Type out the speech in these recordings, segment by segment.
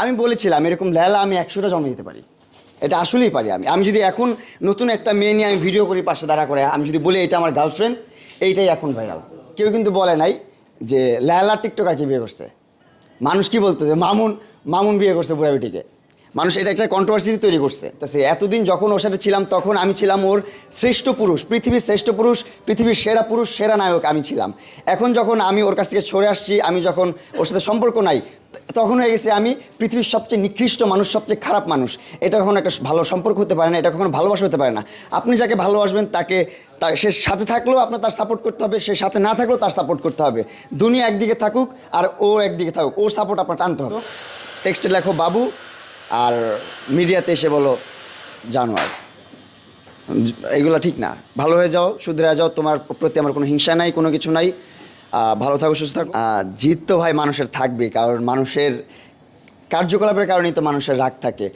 আমি বলেছিলাম, এরকম লেলা আমি একশোটা জন্ম দিতে পারি। এটা আসলেই পারি আমি। আমি যদি এখন নতুন একটা মেয়ে নিয়ে আমি ভিডিও করি, পাশে দাঁড়া করে, আমি যদি বলি, এটা আমার গার্লফ্রেন্ড এইটাই এখন ভাইরাল কেউ কিন্তু বলে নাই যে লেলা টিকটকার কি বিয়ে করছে। মানুষ কি বলতো যে মামুন মামুন বিয়ে করছে বুড়া বেটিকে মানুষ এটা একটা কন্ট্রোভার্সি তৈরি করছে। তা সে এতদিন যখন ওর সাথে ছিলাম তখন আমি ছিলাম ওর শ্রেষ্ঠ পুরুষ পৃথিবীর শ্রেষ্ঠ পুরুষ পৃথিবীর সেরা পুরুষ সেরা নায়ক আমি ছিলাম। এখন যখন আমি ওর কাছ থেকে সরে আসছি আমি যখন ওর সাথে সম্পর্ক নাই তখন হয়ে গেছে আমি পৃথিবীর সবচেয়ে নিকৃষ্ট মানুষ সবচেয়ে খারাপ মানুষ। এটা কখনো একটা ভালো সম্পর্ক হতে পারে না এটা কখনো ভালোবাসা হতে পারে না। আপনি যাকে ভালোবাসবেন তাকে তা- সে সাথে থাকলেও আপনার তার সাপোর্ট করতে হবে সে সাথে না থাকলেও তার সাপোর্ট করতে হবে। দুনিয়া একদিকে থাকুক আর ও একদিকে থাকুক ওর সাপোর্ট আপনার টানতে হবে। টেক্সটে লেখো বাবু আর মিডিয়াতে এসে বলো জানোয়ার এগুলো ঠিক না। ভালো হয়ে যাও শুধরে যাও, তোমার প্রতি আমার কোনো হিংসা নাই, কোনো কিছু নাই। ভালো থাকো, সুস্থ থাকো। জিত তো ভাই মানুষের থাকবে কারণ মানুষের কার্যকলাপের কারণেই তো মানুষের রাগ থাকে।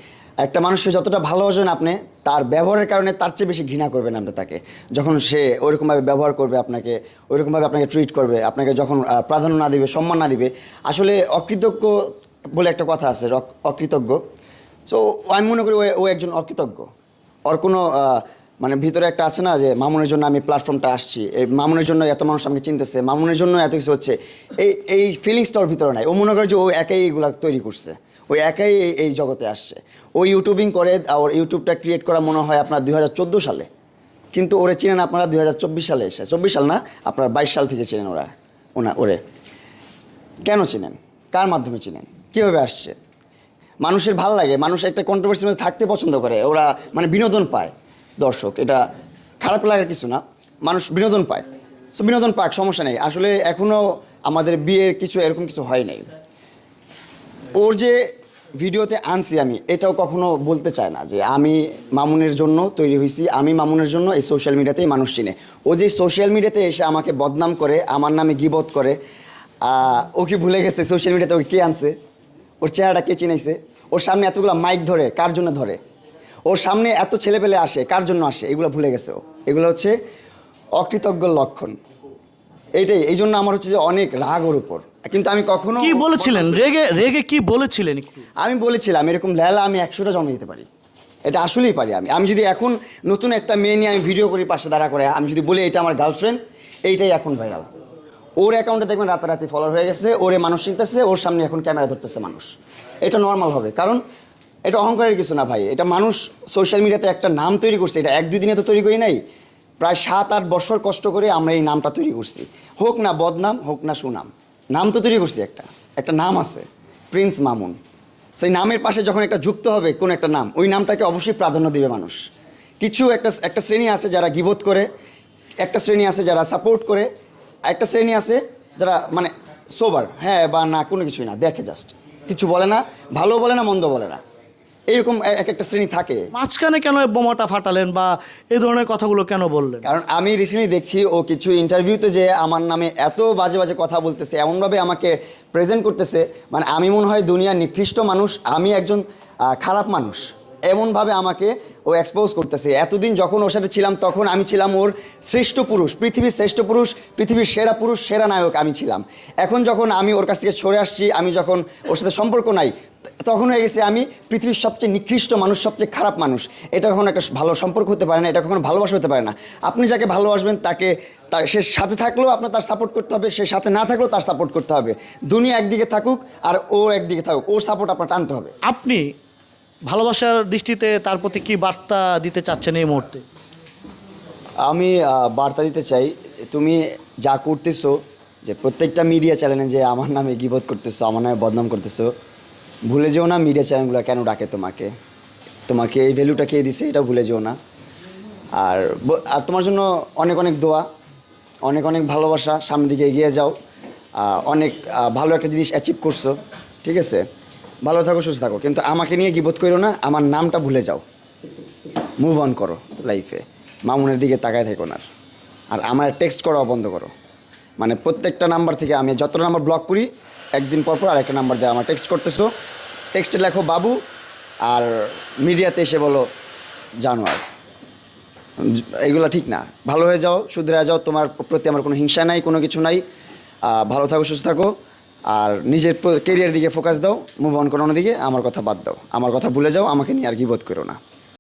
একটা মানুষকে যতটা ভালোবাসবেন আপনি, তার ব্যবহারের কারণে তার চেয়ে বেশি ঘৃণা করবেন আপনি তাকে। যখন সে ওইরকমভাবে ব্যবহার করবে আপনাকে, ওইরকমভাবে আপনাকে ট্রিট করবে, আপনাকে যখন প্রাধান্য না দিবে, সম্মান না দিবে, আসলে অকৃতজ্ঞ বলে একটা কথা আছে অকৃতজ্ঞ। সো আমি মনে করি ও- ও একজন অকৃতজ্ঞ। ওর কোনো মানে ভিতরে একটা আছে না যে, মামুনের জন্য আমি প্ল্যাটফর্মটা আসছি। এই মামুনের জন্য এত মানুষ আমাকে চিনতেছে, মামুনের জন্য এত কিছু হচ্ছে। এই এই ফিলিংসটা ওর ভিতরে নাই। ও মনে করে যে ও একাই এইগুলা তৈরি করছে। ওই একাই এই- এই জগতে আসছে। ও ইউটিউবিং করে ওর ইউটিউবটা ক্রিয়েট করা মনে হয় আপনার দু হাজার চোদ্দ সালে। কিন্তু ওরে চিনেন আপনারা দু হাজার চব্বিশ সালে এসে। চব্বিশ সাল না, আপনার বাইশ সাল থেকে চিনেন ওরা, ওনা ওরে। কেন চিনেন? কার মাধ্যমে চিনেন? কীভাবে আসছে? মানুষের ভালো লাগে, মানুষ একটা কন্ট্রোভার্সির মধ্যে থাকতে পছন্দ করে, ওরা মানে বিনোদন পায়। দর্শক, এটা খারাপ লাগার কিছু না, মানুষ বিনোদন পায়। সো বিনোদন পাক, সমস্যা নেই। আসলে এখনও আমাদের বিয়ের কিছু এরকম কিছু হয় নাই। ওর যে ভিডিওতে আনছি আমি, এটাও কখনো বলতে চায় না যে আমি মামুনের জন্য তৈরি হয়েছি আমি মামুনের জন্য এই সোশ্যাল মিডিয়াতেই মানুষ চিনে। ও যে সোশ্যাল মিডিয়াতে এসে আমাকে বদনাম করে, আমার নামে গিবত করে ও কি ভুলে গেছে সোশ্যাল মিডিয়াতে ওকে কে আনছে? ওর চেহারাটা কে চিনাইছে? ওর সামনে এতগুলো মাইক ধরে কার জন্য ধরে? ওর সামনে এত ছেলেপেলে আসে কার জন্য আসে? এগুলো ভুলে গেছে ও। এগুলো হচ্ছে অকৃতজ্ঞ লক্ষণ। এইটাই এই জন্য আমার হচ্ছে যে অনেক রাগ ওর উপর। কিন্তু আমি কখনো কি বলেছিলেন? রেগে রেগে কি বলেছিলেন আমি বলেছিলাম এরকম লেলা আমি একশোটা জন্ম দিতে পারি। এটা আসলেই পারি আমি। আমি যদি এখন নতুন একটা মেয়ে নিয়ে আমি ভিডিও করি পাশে দাঁড়া করে আমি যদি বলি এটা আমার গার্লফ্রেন্ড এইটাই এখন ভাইরাল ওর অ্যাকাউন্টে দেখবেন রাতারাতি ফলোয়ার হয়ে গেছে, ওরে মানুষ চিনতেছে, ওর সামনে এখন ক্যামেরা ধরতেছে মানুষ। এটা নর্মাল হবে, কারণ এটা অহংকারের কিছু না ভাই। এটা মানুষ সোশ্যাল মিডিয়াতে একটা নাম তৈরি করছে, এটা এক দুই দিনে তো তৈরি করি নাই। প্রায় সাত আট বছর কষ্ট করে আমরা এই নামটা তৈরি করছি। হোক না বদনাম, হোক না সুনাম। নাম তো তৈরি করছি একটা একটা নাম আছে প্রিন্স মামুন সেই নামের পাশে যখন একটা যুক্ত হবে, কোন একটা নাম, ওই নামটাকে অবশ্যই প্রাধান্য দিবে মানুষ। কিছু একটা একটা শ্রেণি আছে যারা গিবোধ করে, একটা শ্রেণি আছে যারা সাপোর্ট করে একটা শ্রেণি আছে যারা মানে সোবার হ্যাঁ বা না কোনো কিছুই না দেখে জাস্ট কিছু বলে না ভালো বলে না মন্দ বলে না। এইরকম এক একটা শ্রেণি থাকে। মাঝখানে কেন বোমাটা ফাটালেন বা এই ধরনের কথাগুলো কেন বললেন? কারণ আমি রিসেন্টলি দেখছি ও কিছু ইন্টারভিউতে যে আমার নামে এত বাজে বাজে কথা বলতেছে এমনভাবে আমাকে প্রেজেন্ট করতেছে মানে আমি মনে হয় দুনিয়ার নিকৃষ্ট মানুষ আমি একজন খারাপ মানুষ। এমনভাবে আমাকে ও এক্সপোজ করতেছে। এতদিন যখন ওর সাথে ছিলাম, তখন আমি ছিলাম ওর শ্রেষ্ঠ পুরুষ, পৃথিবীর শ্রেষ্ঠ পুরুষ, পৃথিবীর সেরা পুরুষ, সেরা নায়ক আমি ছিলাম। এখন যখন আমি ওর কাছ থেকে সরে আসছি, আমি যখন ওর সাথে সম্পর্ক নাই তখন হয়ে গেছে আমি পৃথিবীর সবচেয়ে নিকৃষ্ট মানুষ, সবচেয়ে খারাপ মানুষ। এটা কখনো একটা ভালো সম্পর্ক হতে পারে না, এটা কখনো ভালোবাসা হতে পারে না। আপনি যাকে ভালোবাসবেন, তাকে তার সে সাথে থাকলেও আপনার তার সাপোর্ট করতে হবে, সে সাথে না থাকলেও তার সাপোর্ট করতে হবে। দুনিয়া একদিকে থাকুক আর ও একদিকে থাকুক, ওর সাপোর্ট আপনার টানতে হবে। আপনি ভালোবাসার দৃষ্টিতে তার প্রতি কি বার্তা দিতে চাচ্ছেন এই মুহূর্তে? আমি বার্তা দিতে চাই, তুমি যা করতেছো, যে প্রত্যেকটা মিডিয়া চ্যানেলে যে আমার নামে গিবোধ করতেছো, আমার নামে বদনাম করতেছো, ভুলে যেও না মিডিয়া চ্যানেলগুলো কেন ডাকে তোমাকে? তোমাকে এই ভ্যালুটা কে দিছে এটা ভুলে যেও না। আর আর তোমার জন্য অনেক অনেক দোয়া, অনেক অনেক ভালোবাসা, সামনের দিকে এগিয়ে যাও। অনেক ভালো একটা জিনিস অ্যাচিভ করছ, ঠিক আছে? ভালো থাকো, সুস্থ থাকো। কিন্তু আমাকে নিয়ে গিবোধ করো না, আমার নামটা ভুলে যাও। মুভ অন করো লাইফে মামুনের দিকে তাকায় থেকো না আর। আমার টেক্সট করা বন্ধ করো। মানে প্রত্যেকটা নাম্বার থেকে আমি যতটা নাম্বার ব্লক করি, একদিন পর পর আরেকটা নাম্বার দেয় আমার টেক্সট করতেছো। টেক্সটে লেখো বাবু, আর মিডিয়াতে এসে বলো জানোয়ার। এগুলো ঠিক না। ভালো হয়ে যাও, শুধরে যাও, তোমার প্রতি আমার কোনো হিংসা নাই, কোনো কিছু নাই। ভালো থাকো, সুস্থ থাকো। আর নিজের কেরিয়ার দিকে ফোকাস দাও মুভ অন করো দিকে আমার কথা বাদ দাও। আমার কথা ভুলে যাও, আমাকে নিয়ে আর কি বোধ করো না।